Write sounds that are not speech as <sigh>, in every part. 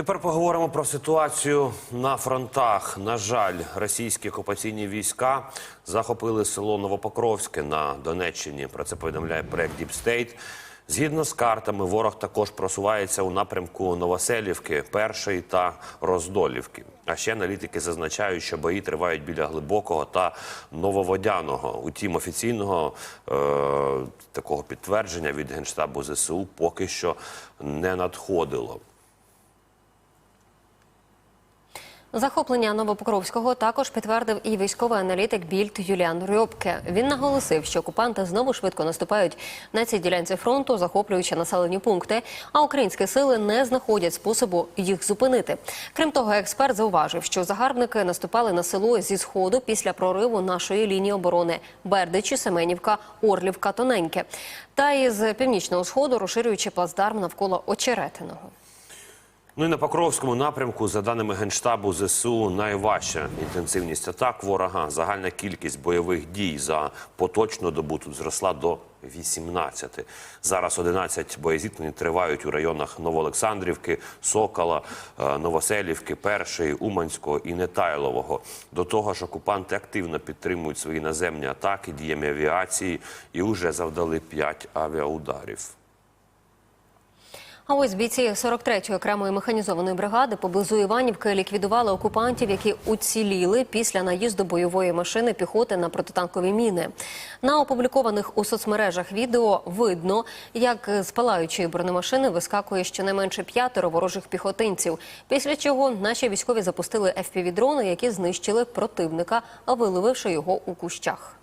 Тепер поговоримо про ситуацію на фронтах. На жаль, російські окупаційні війська захопили село Новопокровське на Донеччині. Про це повідомляє проект State. Згідно з картами, ворог також просувається у напрямку Новоселівки, Першої та Роздолівки. А ще аналітики зазначають, що бої тривають біля глибокого та нововодяного. Утім, офіційного е, такого підтвердження від генштабу ЗСУ поки що не надходило. Захоплення Новопокровського також підтвердив і військовий аналітик Більд Юліан Рьобке. Він наголосив, що окупанти знову швидко наступають на цій ділянці фронту, захоплюючи населені пункти. А українські сили не знаходять способу їх зупинити. Крім того, експерт зауважив, що загарбники наступали на село зі сходу після прориву нашої лінії оборони Бердичі, Семенівка, Орлівка, Тоненьке, та із північного сходу розширюючи плацдарм навколо Очеретиного. Ну і на Покровському напрямку, за даними Генштабу ЗСУ, найважча інтенсивність атак ворога. Загальна кількість бойових дій за поточну добу тут зросла до 18. Зараз 11 боєзіткнень тривають у районах Новоолександрівки, Сокола, е, Новоселівки, Першої, Уманського і Нетайлового. До того ж, окупанти активно підтримують свої наземні атаки діями авіації і вже завдали 5 авіаударів. А ось бійці 43-ї окремої механізованої бригади поблизу Іванівки ліквідували окупантів, які уціліли після наїзду бойової машини піхоти на протитанкові міни. На опублікованих у соцмережах відео видно, як з палаючої бронемашини вискакує щонайменше п'ятеро ворожих піхотинців. Після чого наші військові запустили FPV-дрони, які знищили противника, виловивши його у кущах.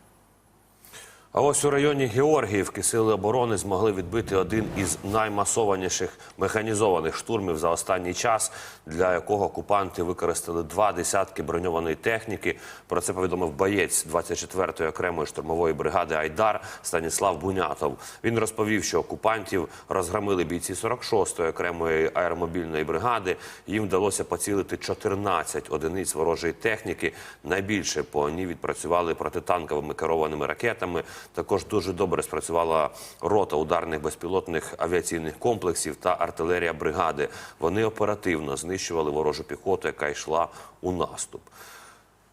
А ось у районі Георгіївки сили оборони змогли відбити один із наймасованіших механізованих штурмів за останній час, для якого окупанти використали два десятки броньованої техніки. Про це повідомив боєць 24-ї окремої штурмової бригади Айдар Станіслав Бунятов. Він розповів, що окупантів розгромили бійці 46-ї окремої аеромобільної бригади. Їм вдалося поцілити 14 одиниць ворожої техніки. Найбільше по ній відпрацювали протитанковими керованими ракетами. Також дуже добре спрацювала рота ударних безпілотних авіаційних комплексів та артилерія бригади. Вони оперативно знищували ворожу піхоту, яка йшла у наступ.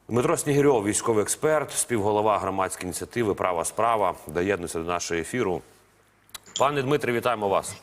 Дмитро Снігирьов, військовий експерт, співголова громадської ініціативи Права справа, доєднується до нашого ефіру. Пане Дмитре, вітаємо вас.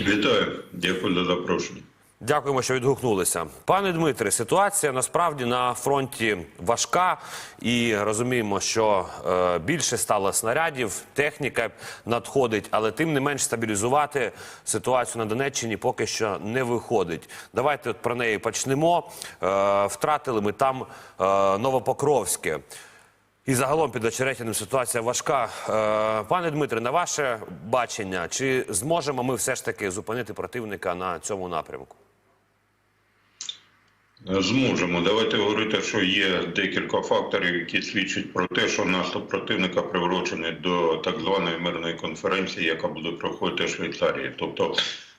Вітаю, дякую за запрошення. Дякуємо, що відгукнулися. Пане Дмитре, ситуація насправді на фронті важка, і розуміємо, що е, більше стало снарядів, техніка надходить, але тим не менш стабілізувати ситуацію на Донеччині поки що не виходить. Давайте от про неї почнемо. Е, втратили ми там е, Новопокровське. І загалом під Очеретяним ситуація важка. Е, Пане Дмитре, на ваше бачення, чи зможемо ми все ж таки зупинити противника на цьому напрямку? Зможемо. Давайте говорити, що є декілька факторів, які свідчать про те, що наступ противника приурочений до так званої мирної конференції, яка буде проходити в Швейцарії. Тобто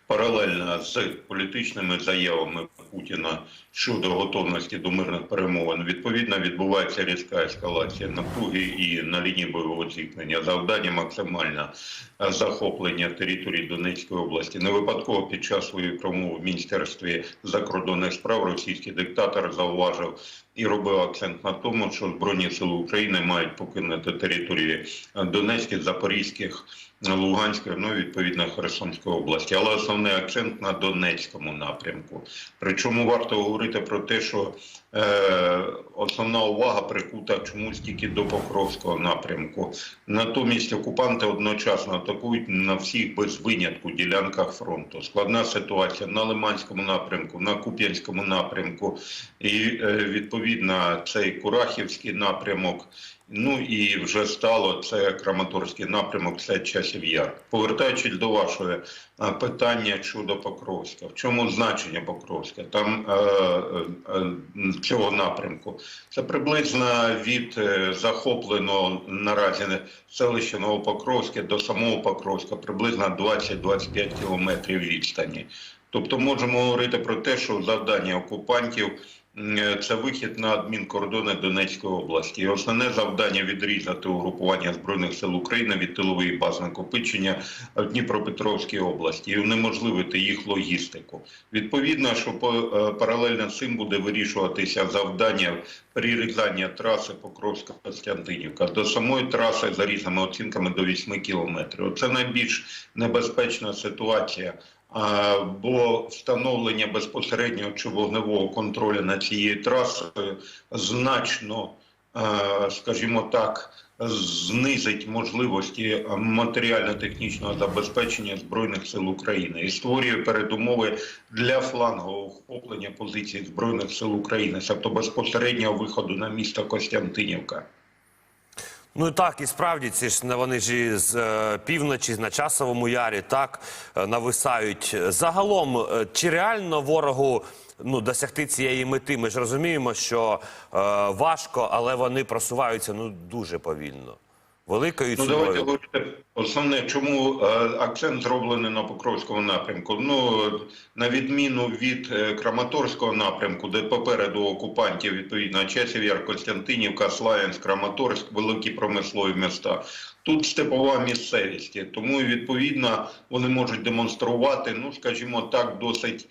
паралельно з політичними заявами Путіна щодо готовності до мирних перемовин, відповідно відбувається різка ескалація напруги і на лінії бойового зіткнення. Завдання максимальне захоплення території Донецької області. Не випадково під час своєї промови в міністерстві закордонних справ російський диктатор зауважив і робив акцент на тому, що збройні сили України мають покинути території Донецьких, Запорізьких. Луганської, ну відповідно Херсонської області, але основний акцент на Донецькому напрямку. Причому варто говорити про те, що основна увага прикута чомусь тільки до Покровського напрямку. Натомість окупанти одночасно атакують на всіх без винятку ділянках фронту. Складна ситуація на Лиманському напрямку, на Куп'янському напрямку, і е, відповідно цей Курахівський напрямок. Ну і вже стало це Краматорський напрямок, це часів яр. Повертаючись до вашого е, питання щодо Покровська, в чому значення Покровська? Там е, е, цього напрямку це приблизно від захопленого наразі селища Новопокровське до самого Покровська, приблизно 20-25 кілометрів відстані. Тобто можемо говорити про те, що завдання окупантів Це вихід на адмінкордони Донецької області. Основне завдання відрізати угрупування збройних сил України від тилової бази накопичення в Дніпропетровській області і унеможливити їх логістику. Відповідно, що е, паралельно цим буде вирішуватися завдання прирізання траси Покровська Костянтинівка до самої траси за різними оцінками до 8 кілометрів. Це найбільш небезпечна ситуація. Бо встановлення безпосереднього чи вогневого контролю над цією трасою значно, е, скажімо так, знизить можливості матеріально-технічного забезпечення збройних сил України і створює передумови для флангового охоплення позицій збройних сил України, тобто безпосереднього виходу на місто Костянтинівка. Ну так, і справді ці ж вони ж з е, півночі на часовому ярі так е, нависають. Загалом, е, чи реально ворогу ну досягти цієї мети? Ми ж розуміємо, що е, важко, але вони просуваються ну дуже повільно. Великою Ну, давайте говорити основне, чому е, акцент зроблений на Покровському напрямку. Ну на відміну від е, Краматорського напрямку, де попереду окупантів відповідно часів Яр, Костянтинівка, Славянськ, Краматорськ, великі промислові міста. Тут степова місцевість, тому відповідно вони можуть демонструвати, ну скажімо так, досить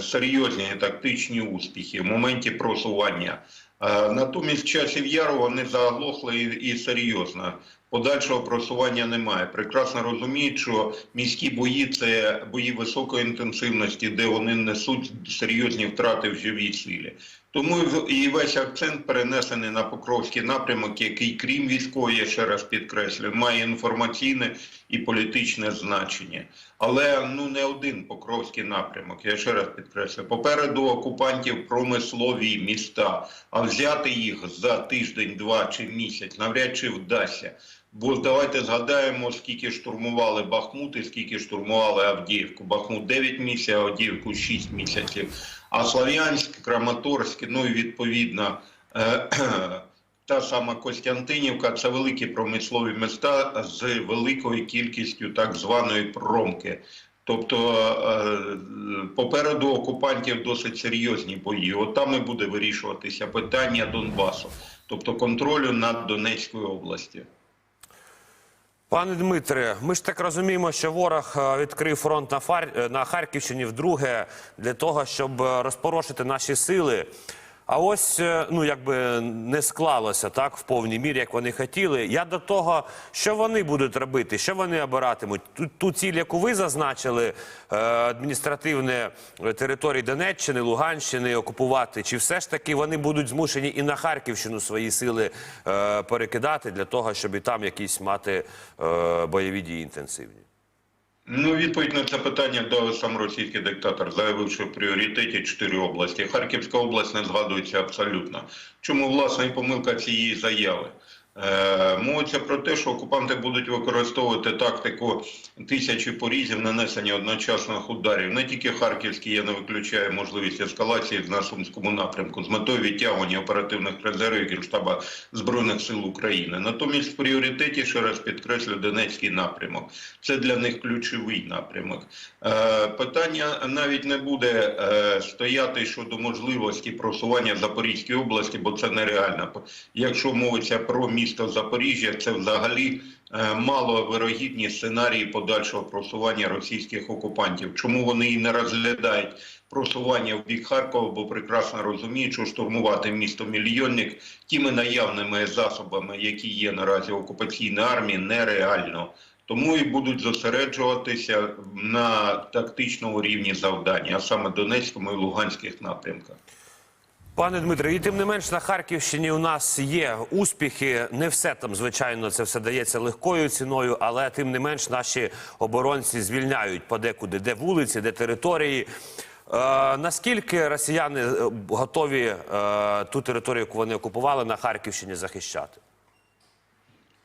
серйозні тактичні успіхи в моменті просування. Е, Натомість часів яру вони заглохли і, і серйозно. Подальшого просування немає. Прекрасно розуміють, що міські бої це бої високої інтенсивності, де вони несуть серйозні втрати в живій силі. Тому і весь акцент перенесений на Покровський напрямок, який, крім військової, я ще раз підкреслюю, має інформаційне і політичне значення. Але ну не один Покровський напрямок. Я ще раз підкреслюю. Попереду окупантів промислові міста, а взяти їх за тиждень, два чи місяць навряд чи вдасться. Бо давайте згадаємо, скільки штурмували Бахмут і скільки штурмували Авдіївку. Бахмут 9 місяців, Авдіївку 6 місяців. А Слов'янськ, Краматорськ, ну і відповідно. е, <clears throat> Та сама Костянтинівка це великі промислові міста з великою кількістю так званої промки. Тобто е, попереду окупантів досить серйозні бої. От там і буде вирішуватися питання Донбасу, тобто контролю над Донецькою областю. Пане Дмитре, ми ж так розуміємо, що ворог е, відкрив фронт на, Фар... е, на Харківщині вдруге для того, щоб е, розпорошити наші сили. А ось е, ну якби не склалося так в повній мірі, як вони хотіли. Я до того, що вони будуть робити, що вони обиратимуть. Ту, ту ціль, яку ви зазначили, е, адміністративне е, території Донеччини, Луганщини окупувати, чи все ж таки вони будуть змушені і на Харківщину свої сили перекидати для того, щоб і там якісь мати бойові дії інтенсивні? Ну, відповідь на це питання дав сам російський диктатор, заявивши в пріоритеті чотири області. Харківська область не згадується абсолютно. Чому власне і помилка цієї заяви? Е, мовиться про те, що окупанти будуть використовувати тактику тисячі порізів нанесення одночасних ударів. Не тільки Харківський, я не виключаю можливість ескалації на Сумському напрямку з метою відтягування оперативних резервів Генштаба Збройних сил України. Натомість в пріоритеті ще раз підкреслю Донецький напрямок. Це для них ключовий напрямок. Е, питання навіть не буде е, стояти щодо можливості просування в Запорізькій області, бо це нереально. Якщо мовиться про місто Запоріжжя, це взагалі е, маловирогідні сценарії подальшого просування російських окупантів. Чому вони і не розглядають просування в бік Харкова, бо прекрасно розуміють, що штурмувати місто мільйонник тими наявними засобами, які є наразі в окупаційній армії, нереально. Тому і будуть зосереджуватися на тактичному рівні завдання, а саме Донецькому і Луганських напрямках. Пане Дмитре, і тим не менш на Харківщині у нас є успіхи. Не все там, звичайно, це все дається легкою ціною, але тим не менш наші оборонці звільняють подекуди, де вулиці, де території. Е, наскільки росіяни е, готові е, ту територію, яку вони окупували на Харківщині, захищати?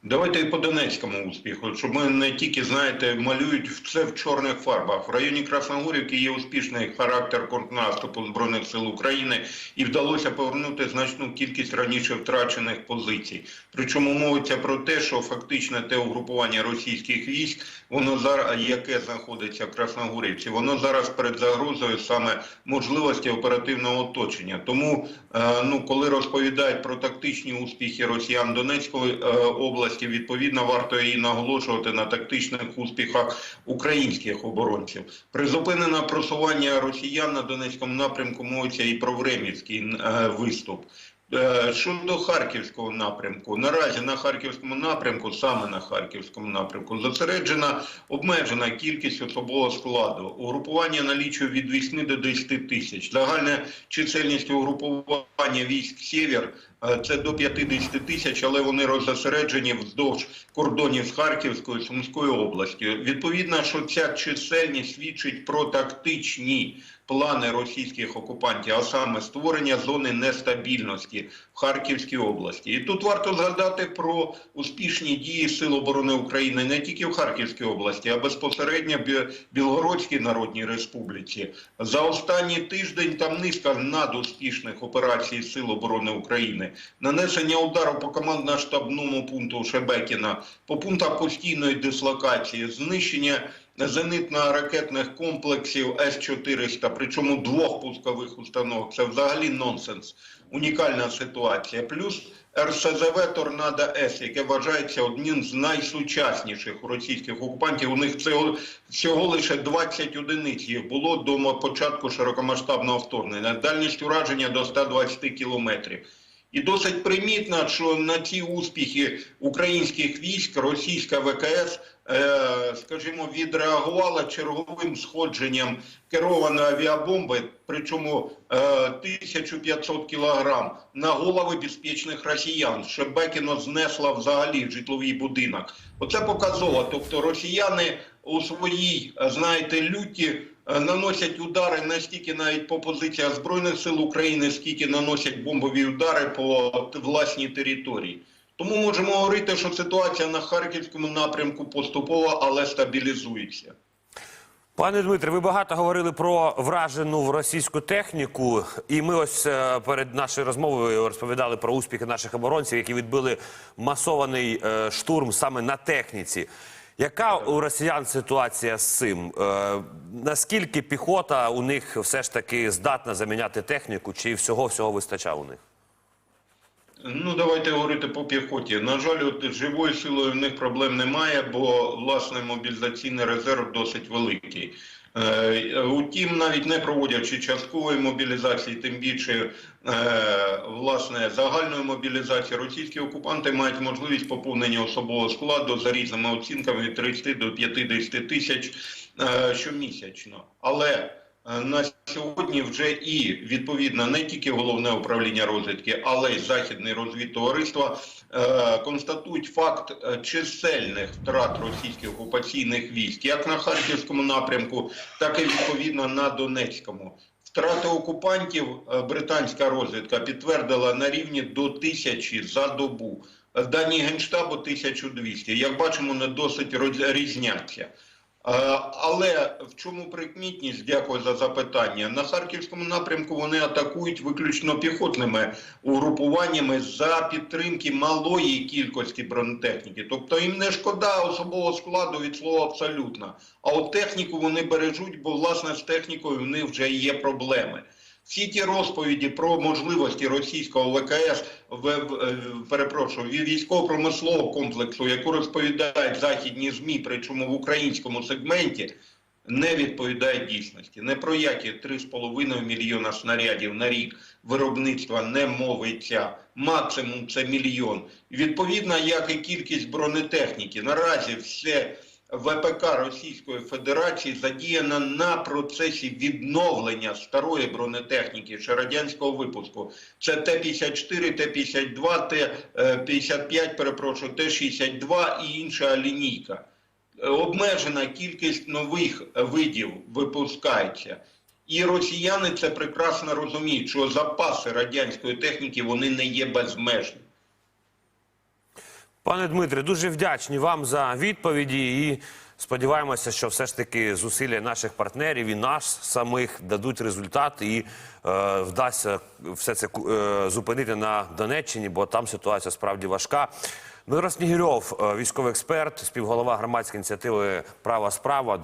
Давайте і по Донецькому успіху, щоб ми не тільки, знаєте, малюють все в чорних фарбах. В районі Красногорівки є успішний характер контрнаступу Збройних сил України і вдалося повернути значну кількість раніше втрачених позицій. Причому мовиться про те, що фактично те угрупування російських військ, воно зараз, яке знаходиться в Красногорівці, воно зараз перед загрозою саме можливості оперативного оточення. Тому, е, ну, коли розповідають про тактичні успіхи росіян Донецької е, області, відповідно варто і наголошувати на тактичних успіхах українських оборонців. Призупинено просування росіян на Донецькому напрямку мовиться і про Времівський е, виступ. Е, Щодо харківського напрямку, наразі на харківському напрямку, саме на харківському напрямку, зосереджена обмежена кількість особового складу. Угрупування налічує від 8 до 10 тисяч. Загальна чисельність угрупування військ Сєвєр це до 50 тисяч, але вони розосереджені вздовж кордонів з Харківською Сумською областю. Відповідно, що ця чисельність свідчить про тактичні плани російських окупантів, а саме створення зони нестабільності в Харківській області. І тут варто згадати про успішні дії Сил оборони України не тільки в Харківській області, а безпосередньо в Білгородській Народній Республіці. За останній тиждень там низка надуспішних операцій Сил оборони України, нанесення удару по командно-штабному пункту Шебекіна, по пунктах постійної дислокації, знищення зенитно-ракетних комплексів С-400, причому двох пускових установок. Це взагалі нонсенс. Унікальна ситуація. Плюс РСЗВ Торнадо С, яке вважається одним з найсучасніших російських окупантів. У них всього, всього лише 20 одиниць їх було до початку широкомасштабного вторгнення. Дальність ураження до 120 кілометрів. І досить примітно, що на ці успіхи українських військ російська ВКС, е, скажімо, відреагувала черговим сходженням керованої авіабомби, причому е, 1500 кілограм на голови безпечних росіян. Шебекіно знесла взагалі житловий будинок. Оце показово. Тобто росіяни у своїй, е, знаєте, люті е, наносять удари не стільки навіть по позиціях Збройних сил України, скільки наносять бомбові удари по власній території. Тому можемо говорити, що ситуація на Харківському напрямку поступово, але стабілізується. Пане Дмитре, ви багато говорили про вражену в російську техніку, і ми ось е, перед нашою розмовою розповідали про успіхи наших оборонців, які відбили масований е, штурм саме на техніці. Яка у росіян ситуація з цим? Е, Наскільки піхота у них все ж таки здатна заміняти техніку, чи всього всього вистачає у них? Ну, давайте говорити по піхоті. На жаль, от живою силою в них проблем немає, бо власне мобілізаційний резерв досить великий. Е, Утім, навіть не проводячи часткової мобілізації, тим більше е, власне загальної мобілізації, російські окупанти мають можливість поповнення особового складу за різними оцінками від 30 до 50 тисяч е, щомісячно. Але на сьогодні вже і відповідно не тільки головне управління розвідки, але й західне розвідтовариство е, констатують факт е, чисельних втрат російських окупаційних військ, як на харківському напрямку, так і відповідно на Донецькому. Втрати окупантів е, британська розвідка підтвердила на рівні до тисячі за добу. Е, Дані генштабу 1200. Як бачимо, не досить різняться. Е, Але в чому прикмітність? Дякую за запитання. На харківському напрямку вони атакують виключно піхотними угрупуваннями за підтримки малої кількості бронетехніки. Тобто їм не шкода особового складу від слова абсолютно. А от техніку вони бережуть, бо власне з технікою в них вже є проблеми. Всі ті розповіді про можливості російського ВКС в, е, перепрошую військово-промислового комплексу, яку розповідають західні змі, причому в українському сегменті, не відповідає дійсності. Не про які 3,5 мільйона снарядів на рік виробництва не мовиться. Максимум це мільйон. Відповідно, як і кількість бронетехніки. Наразі все ВПК Російської Федерації задіяна на процесі відновлення старої бронетехніки ще радянського випуску. Це Т-54, Т-52, Т-55, перепрошую, Т-62 і інша лінійка. Е, Обмежена кількість нових видів випускається. І росіяни це прекрасно розуміють, що запаси радянської техніки вони не є безмежні. Пане Дмитре, дуже вдячні вам за відповіді і сподіваємося, що все ж таки зусилля наших партнерів і нас самих дадуть результат і е, вдасться все це е, зупинити на Донеччині, бо там ситуація справді важка. Дмитро Снігирьов, е, військовий експерт, співголова громадської ініціативи Права справа.